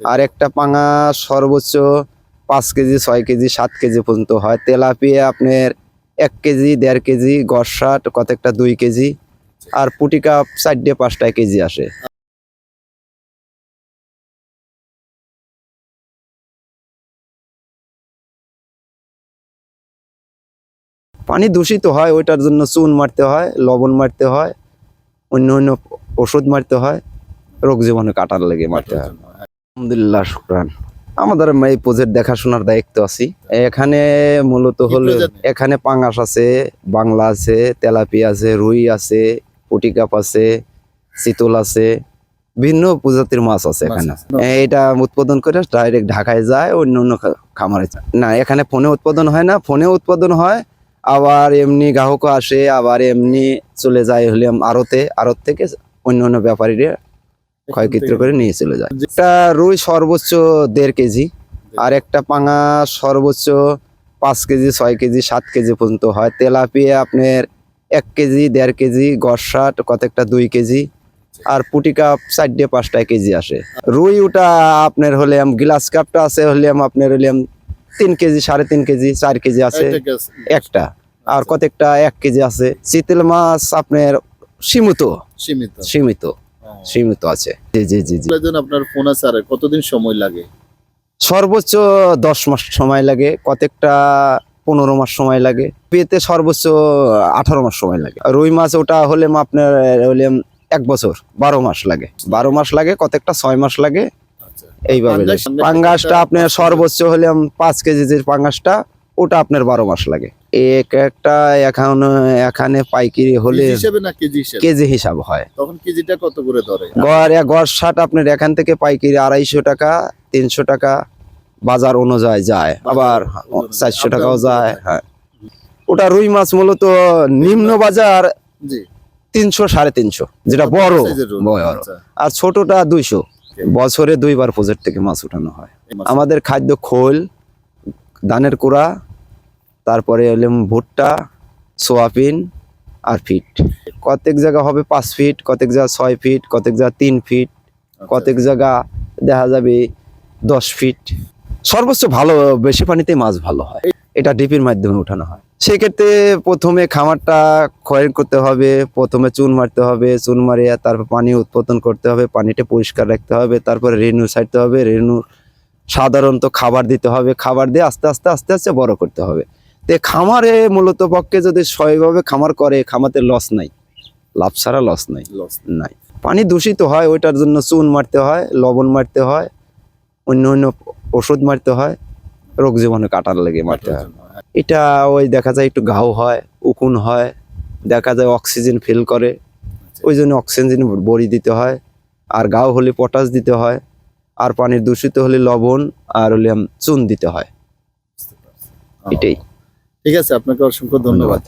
আর একটা পাঙা সর্বোচ্চ পাঁচ কেজি ছয় কেজি সাত কেজি পর্যন্ত হয়। তেলাপিয়া আপনার এক কেজি দেড় কেজি গসাট কতকটা দুই কেজি। আর পুটি কাপ চারটে পাঁচটা কেজি আসে। পানি দূষিত হয় ওইটার জন্য চুন মারতে হয় লবণ মারতে হয় অন্য অন্য ওষুধ মারতে হয় রোগ জীবাণু কাটার লেগে মারতে হয়। আলহামদুলিল্লাহ শুক্রান। আমাদের এই প্রজেক্ট দেখাশোনার দায়িত্ব আছি। এখানে মূলত হলো এখানে পাঙাশ আছে বাংলা আছে তেলাপি আছে রুই আছে পুটিকাপ আছে চিতল আছে ভিন্ন প্রজাতির মাছ আছে এখানে। এটা উৎপাদন করে ডাইরেক্ট ঢাকায় যায় অন্য অন্য খামারে যায়। না এখানে ফোনে উৎপাদন হয় না ফোনে উৎপাদন হয় আবার এমনি গ্রাহকও আসে আবার এমনি চলে যায় হলে আড়তে আড়ত থেকে অন্য অন্য ব্যাপারীরা ক্ষয়ক্ষতি করে নিয়ে চলে যায়। একটা রুই সর্বোচ্চ দেড় কেজি আর একটা পাঙা সর্বোচ্চ পাঁচ কেজি ছয় কেজি সাত কেজি পর্যন্ত হয়। তেলাপিয়া আপনার এক কেজি দেড় কেজি গসাট কতকটা দুই কেজি আর পুটি কাপ চারটে পাঁচটা কেজি আসে। রুই ওটা আপনার হলে গ্লাস কাপটা আছে হলে আপনার হলে তিন কেজি সাড়ে তিন কেজি চার কেজি আছে একটা আর কতকটা এক কেজি আছে। চিতল মাছ আপনার সীমিত। সীমিত। সীমিত। সীমিত আছে। জি জি জি জি। আপনার ফোন আছে আর কতদিন সময় লাগে? সর্বোচ্চ দশ মাস সময় লাগে কতকটা পনেরো মাস সময় লাগে। পেতে সর্বোচ্চ আঠারো মাস সময় লাগে। আর রুই মাছ ওটা হলে আপনার হলে এক বছর বারো মাস লাগে। বারো মাস লাগে কতকটা ছয় মাস লাগে। আচ্ছা। এইভাবে পাঙ্গাসটা আপনার সর্বোচ্চ হলে পাঁচ কেজি যে পাঙ্গাসটা ওটা আপনার বারো মাস লাগে। এক একটা এখন এখানে পাইকারি হলে কেজি হিসাব? হয়। তখন কেজিটা কত করে ধরে? গড় এক গড় ষাট আপনার এখান থেকে পাইকারি আড়াইশো টাকা তিনশো টাকা বাজার অনুযায়ী যায়। আবার চারশো টাকাও যায় হ্যাঁ। ওটা রুই মাছ মূলত নিম্ন বাজার তিনশো সাড়ে তিনশো যেটা বড় বড়। আচ্ছা, আর ছোটটা দুইশো। বছরে দুইবার প্রজেক্ট থেকে মাছ উঠানো হয়। আমাদের খাদ্য খোল ধানের কুড়া তারপরে হলে ভুট্টা সোয়াবিন আর ফিট। কতেক জায়গা হবে পাঁচ ফিট কতেক জায়গা ছয় ফিট কতেক জায়গা তিন ফিট আচ্ছা, কতেক জায়গা দেখা যাবে দশ ফিট। সর্বোচ্চ ভালো বেশি পানিতে মাছ ভালো হয়। এটা ডিপির মাধ্যমে উঠানো হয়। সেক্ষেত্রে প্রথমে খামারটা ক্ষয় করতে হবে প্রথমে চুন মারতে হবে চুন মারিয়ে তারপর পানি উৎপাদন করতে হবে পানিটা পরিষ্কার রাখতে হবে তারপরে রেনু ছাড়তে হবে রেনু সাধারণত খাবার দিতে হবে খাবার দিয়ে আস্তে আস্তে আস্তে আস্তে বড় করতে হবে। তো খামারে মূলত পক্ষে যদি সবাইভাবে খামার করে খামাতে লস নাই। লাভ ছাড়া লস নাই। লস নাই। পানি দূষিত হয় ওইটার জন্য চুন মারতে হয় লবণ মারতে হয় অন্য অন্য ওষুধ মারতে হয় রোগ জীবাণু কাটার লেগে মারতে হয়। এটা ওই দেখা যায় একটু ঘাও হয় উকুন হয় দেখা যায় অক্সিজেন ফিল করে ওই জন্য অক্সিজেন বড়ি দিতে হয় আর গাও হলে পটাশ দিতে হয় আর পানির দূষিত হলে লবণ আর হলে চুন দিতে হয়। এটাই। ঠিক আছে আপনাকে অসংখ্য ধন্যবাদ।